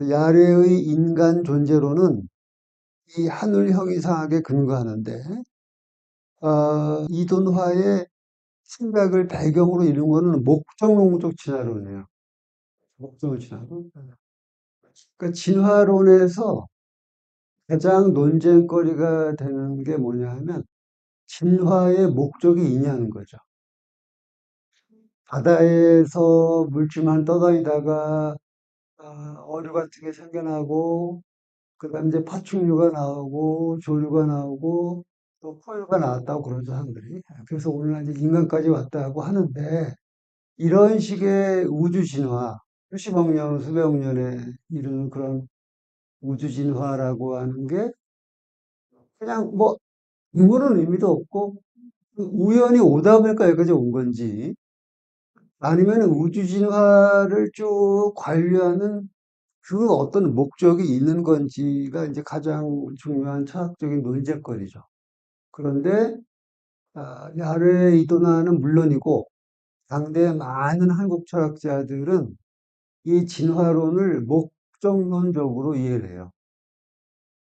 야래의 인간 존재론은 이 하늘 형이상학에 근거하는데 어, 이돈화의 생각을 배경으로 이룬 거는 목적론적 진화론이에요. 목적론 진화론. 그러니까 진화론에서 가장 논쟁거리가 되는 게 뭐냐 하면 진화의 목적이 있냐는 거죠. 바다에서 물질만 떠다니다가 아, 어류 같은 게 생겨나고 그다음 이제 파충류가 나오고 조류가 나오고 또 포유가 나왔다고 그러죠 사람들이. 그래서 오늘날 이제 인간까지 왔다고 하는데 이런 식의 우주 진화, 수십억 년, 수백억 년에 이르는 그런 우주 진화라고 하는 게 그냥 뭐 이거는 의미도 없고 우연히 오다 보니까 여기까지 온 건지 아니면 우주 진화를 쭉 관리하는 그 어떤 목적이 있는 건지가 이제 가장 중요한 철학적인 논쟁거리죠. 그런데 아, 야르 이도나는 물론이고 당대 많은 한국 철학자들은 이 진화론을 목적론적으로 이해를 해요.